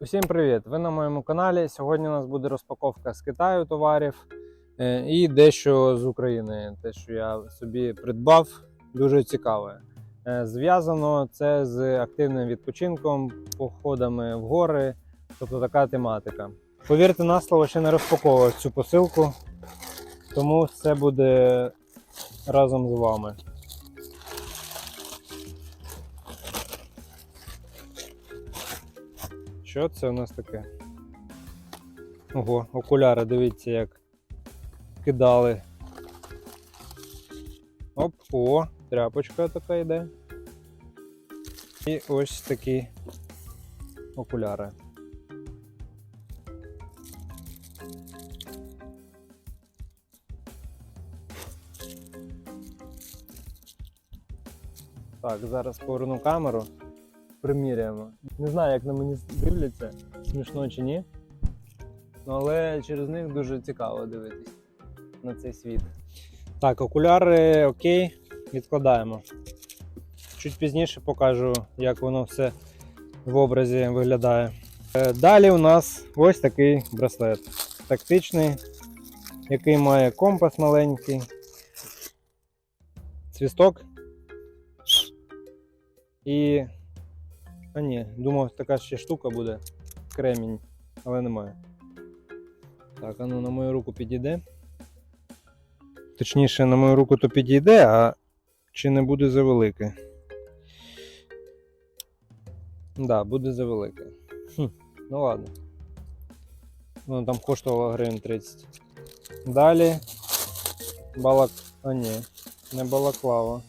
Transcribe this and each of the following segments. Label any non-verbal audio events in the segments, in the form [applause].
Усім привіт! Ви на моєму каналі. Сьогодні у нас буде розпаковка з Китаю товарів е, і дещо з України. Те, що я собі придбав, дуже цікаве. Е, Зв'язано це з активним відпочинком, походами в гори, тобто така тематика. Повірте на слово, ще не розпаковував цю посилку, тому все буде разом з вами. Що це у нас таке? Ого, окуляри, дивіться, як кидали. Оп, о, тряпочка така йде. І ось такі окуляри. Так, зараз поверну камеру приміряємо. Не знаю, як на мені дивляться, смішно чи ні. Але через них дуже цікаво дивитись на цей світ. Так, окуляри окей, відкладаємо. Чуть пізніше покажу, як воно все в образі виглядає. Е, Далі у нас ось такий браслет. Тактичний, який має компас маленький. Свісток. І а ні, думав, така ще штука буде. Кремінь, але немає. Так, а ну на мою руку підійде. Точніше, на мою руку то підійде, а чи не буде завелике? Да, буде завелике. Хм, ну ладно. Воно там коштувало гривень 30. Далі. Балак. А ні, не балаклава.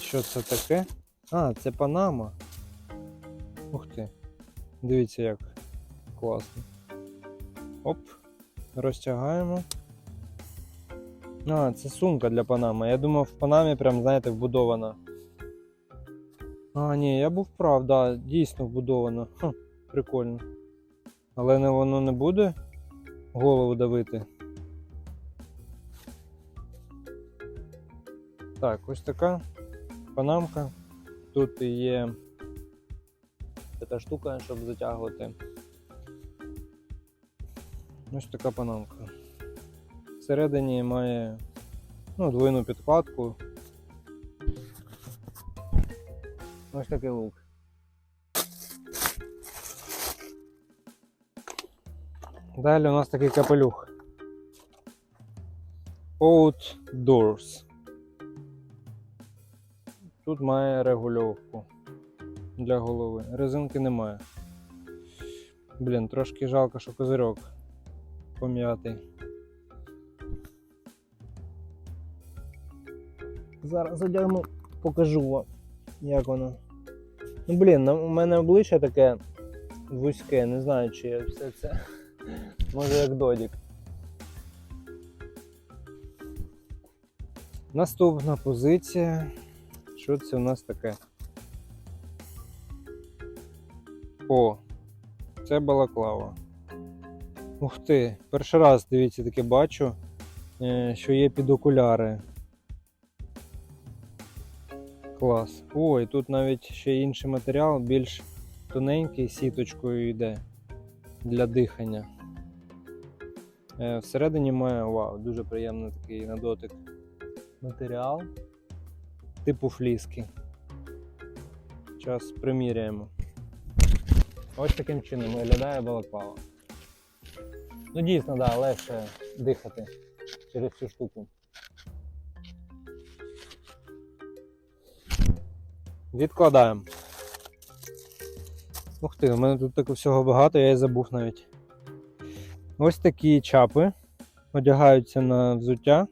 Що це таке? А, це Панама. Ух ти. Дивіться, як класно. Оп, розтягаємо. А, це сумка для Панами. Я думав, в Панамі прям, знаєте, вбудована. А, ні, я був прав, да, дійсно вбудовано. Хм, прикольно. Але не воно не буде голову давити. Так, ось така панамка. Тут є така штука, щоб затягувати. Ось така панамка. Всередині має ну, двойну підкладку. Ось такий лук. Далі у нас такий капелюх. Outdoors. Тут має регульовку для голови. Резинки немає. Блін, трошки жалко, що козирьок пом'ятий. Зараз одягну, покажу вам, як воно. Ну, блін, у мене обличчя таке вузьке, не знаю, чи я все це. [laughs] Може як додік. Наступна позиція. Що це у нас таке? О, це балаклава. Ух ти, перший раз, дивіться, таке бачу, е, що є під окуляри. Клас. Ой, тут навіть ще інший матеріал, більш тоненький, сіточкою йде для дихання. Е, Всередині має вау, дуже приємний такий на дотик матеріал типу фліски. Зараз приміряємо. Ось таким чином виглядає балаклава. Ну дійсно, да, легше дихати через цю штуку. Відкладаємо. Ух ти, у мене тут так всього багато, я і забув навіть. Ось такі чапи одягаються на взуття,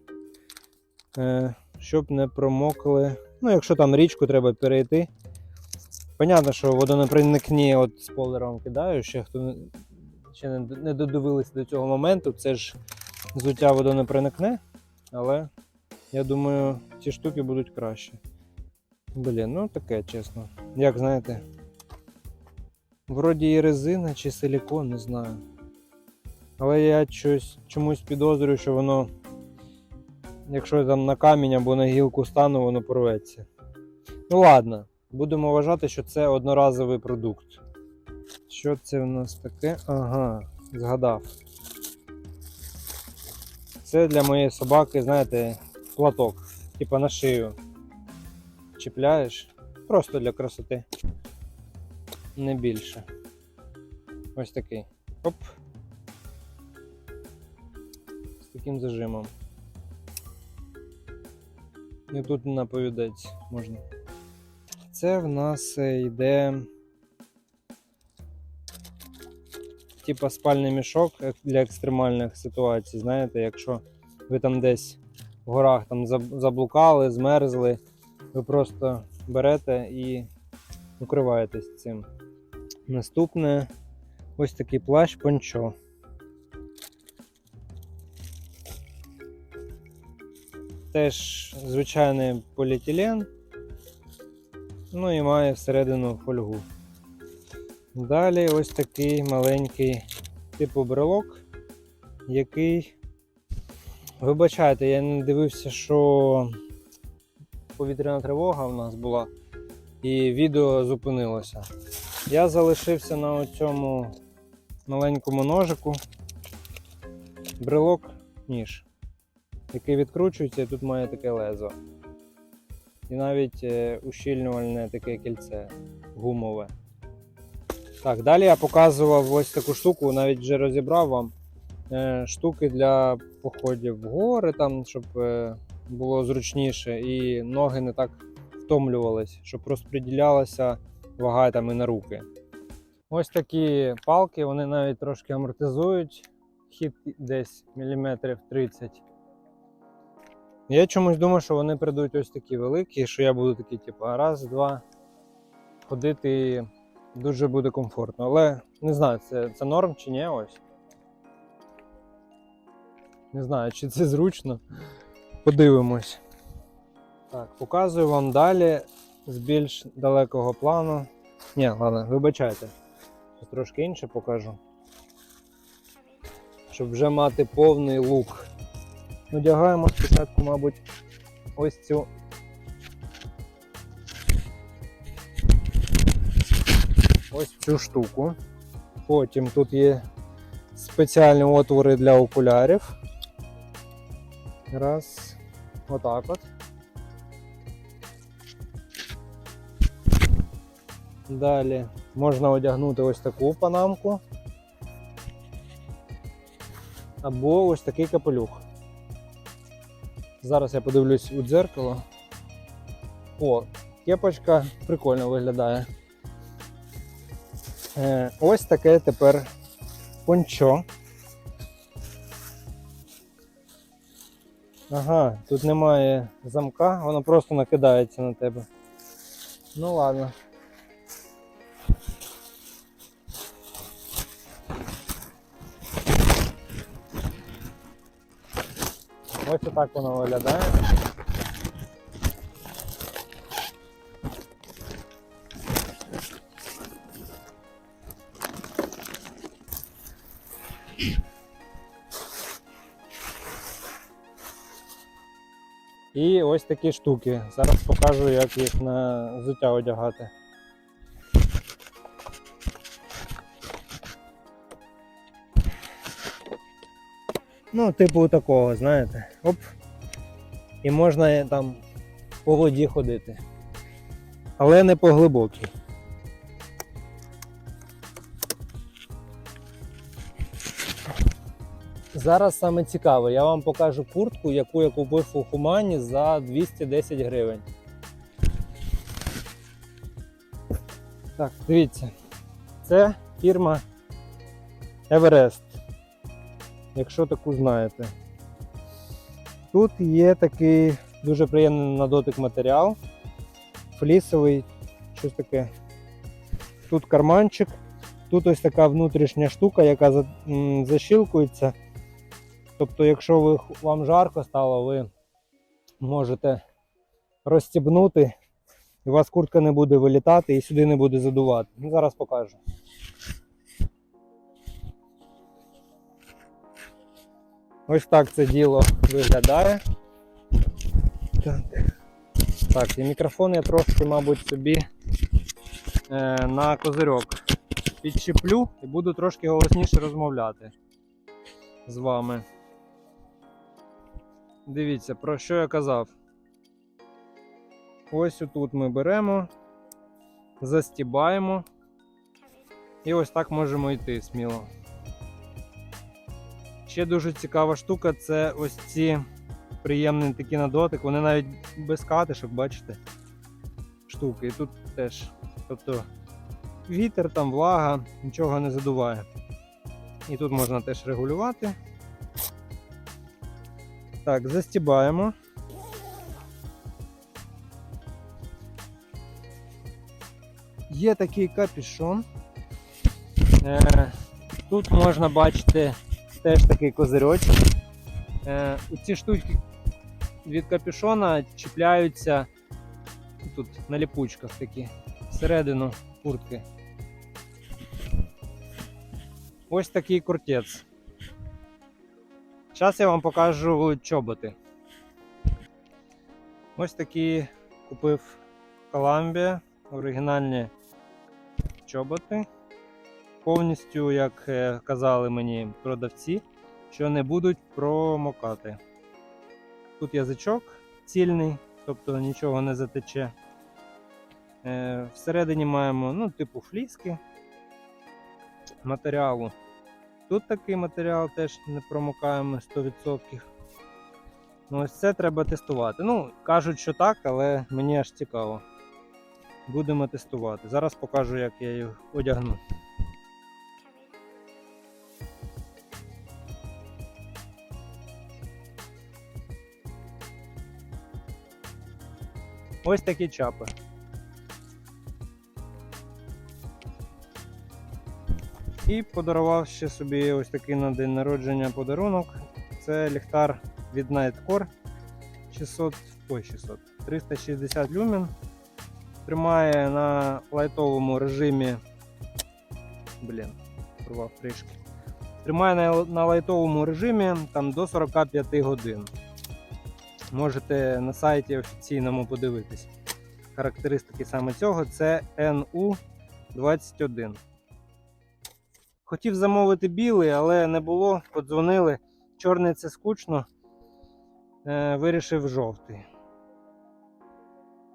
е, щоб не промокли. Ну, якщо там річку треба перейти. Понятно, що водонепроникні от спойлером кидаю, ще хто ще не, додивилися до цього моменту, це ж взуття водонепроникне, але я думаю, ці штуки будуть краще. Блін, ну таке чесно. Як знаєте, вроді і резина чи силікон, не знаю. Але я щось, чомусь підозрюю, що воно, якщо там на камінь або на гілку стану, воно порветься. Ну ладно, будемо вважати, що це одноразовий продукт. Що це в нас таке? Ага, згадав. Це для моєї собаки, знаєте, платок. Типа на шию. Чіпляєш. Просто для красоти. Не більше. Ось такий. Оп. З таким зажимом. І тут на повідець можна. Це в нас е, йде. Типа спальний мішок е- для екстремальних ситуацій. Знаєте, якщо ви там десь в горах там заблукали, змерзли, ви просто берете і укриваєтесь цим. Наступне ось такий плащ пончо. Теж звичайний поліетилен. Ну і має всередину фольгу. Далі ось такий маленький типу брелок, який. Вибачайте, я не дивився, що повітряна тривога в нас була, і відео зупинилося. Я залишився на цьому маленькому ножику. Брелок ніж, який відкручується, і тут має таке лезо. І навіть е, ущільнювальне таке кільце гумове. Так, далі я показував ось таку штуку, навіть вже розібрав вам е, штуки для походів в гори, там, щоб е, було зручніше і ноги не так втомлювались, щоб розподілялася вага там і на руки. Ось такі палки, вони навіть трошки амортизують хід десь міліметрів 30. Я чомусь думав, що вони прийдуть ось такі великі, що я буду такий, типу, раз, два ходити дуже буде комфортно. Але не знаю, це, це норм чи ні ось. Не знаю, чи це зручно. Подивимось. Так, показую вам далі з більш далекого плану. Ні, ладно, вибачайте. Трошки інше покажу. Щоб вже мати повний лук. Одягаємо спочатку, мабуть, ось цю. Ось цю штуку. Потім тут є спеціальні отвори для окулярів. Раз. Отак от. Далі можна одягнути ось таку панамку. Або ось такий капелюх. Зараз я подивлюсь у дзеркало. О, кепочка прикольно виглядає. Е, ось таке тепер пончо. Ага, тут немає замка, воно просто накидається на тебе. Ну ладно. Ось отак воно виглядає. І ось такі штуки. Зараз покажу, як їх на взуття одягати. Ну, типу такого, знаєте. Оп. І можна там по воді ходити. Але не по глибокій. Зараз саме цікаве, я вам покажу куртку, яку я купив у Хумані за 210 гривень. Так, дивіться. Це фірма Everest. Якщо таку знаєте. Тут є такий дуже приємний на дотик матеріал. Флісовий, щось таке. Тут карманчик, тут ось така внутрішня штука, яка защілкується. Тобто, якщо ви, вам жарко стало, ви можете розстібнути, і у вас куртка не буде вилітати і сюди не буде задувати. Ну, зараз покажу. Ось так це діло виглядає. Так, так і мікрофон я трошки, мабуть, собі е, на козирьок підчеплю і буду трошки голосніше розмовляти з вами. Дивіться, про що я казав. Ось отут ми беремо, застібаємо. І ось так можемо йти сміло. Ще дуже цікава штука це ось ці приємні такі на дотик. Вони навіть без катишок, бачите, штуки. І тут теж. Тобто вітер, там влага, нічого не задуває. І тут можна теж регулювати. Так, застібаємо. Є такий капюшон. Е, тут можна бачити теж такий козирьочок. Е, ці штучки від капюшона чіпляються тут на ліпучках такі всередину куртки. Ось такий куртець. Зараз я вам покажу чоботи. Ось такі купив Columbia, оригінальні чоботи. Повністю, як е, казали мені продавці, що не будуть промокати. Тут язичок цільний, тобто нічого не затече. Е, Всередині маємо ну, типу фліски матеріалу. Тут такий матеріал теж не промокаємо 100%. Ну, ось це треба тестувати. Ну, кажуть, що так, але мені аж цікаво. Будемо тестувати. Зараз покажу, як я їх одягну. Ось такі чапи. І подарував ще собі ось такий на день народження подарунок. Це ліхтар від Nightcore 600, ой, 600, 360 люмен. Тримає на лайтовому режимі. Блін, порвав трішки. Тримає на, лайтовому режимі там до 45 годин. Можете на сайті офіційному подивитись. Характеристики саме цього це NU21. Хотів замовити білий, але не було. Подзвонили. Чорний це скучно. Е, вирішив жовтий.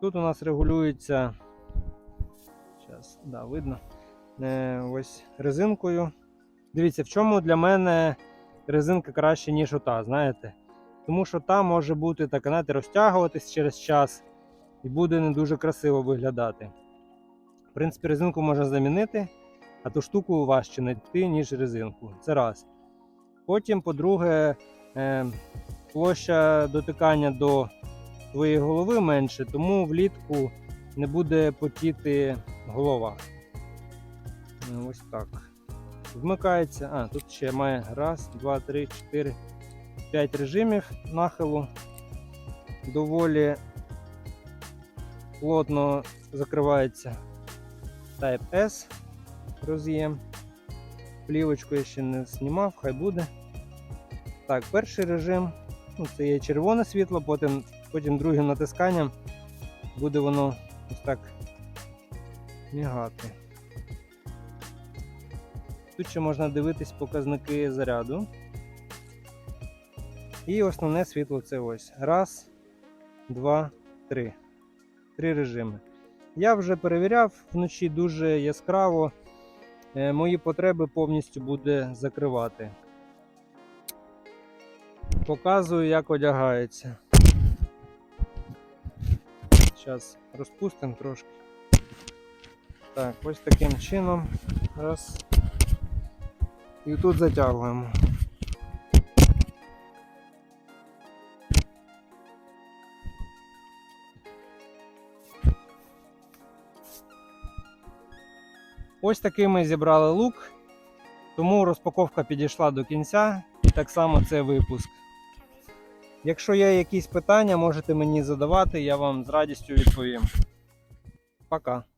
Тут у нас регулюється. Зараз, да, видно. Е, ось резинкою. Дивіться, в чому для мене резинка краще, ніж ота, знаєте? Тому що та може бути так, знаєте, розтягуватись через час і буде не дуже красиво виглядати. В принципі, резинку можна замінити, а ту штуку важче знайти, ніж резинку. Це раз. Потім, по-друге, е, площа дотикання до твоєї голови менше, тому влітку не буде потіти голова. Ось так. Вмикається. А, тут ще має раз, два, три, чотири, п'ять режимів нахилу. Доволі плотно закривається Type S роз'єм. Плівочку я ще не знімав, хай буде. Так, перший режим. Ну, це є червоне світло, потім, потім другим натисканням буде воно ось так мігати. Тут ще можна дивитись показники заряду. І основне світло це ось. Раз, два, три. Три режими. Я вже перевіряв вночі дуже яскраво. Е, Мої потреби повністю буде закривати. Показую, як одягається. Зараз розпустимо трошки. Так, ось таким чином. Раз. І тут затягуємо. Ось такий ми зібрали лук, тому розпаковка підійшла до кінця і так само це випуск. Якщо є якісь питання, можете мені задавати, я вам з радістю відповім. Пока.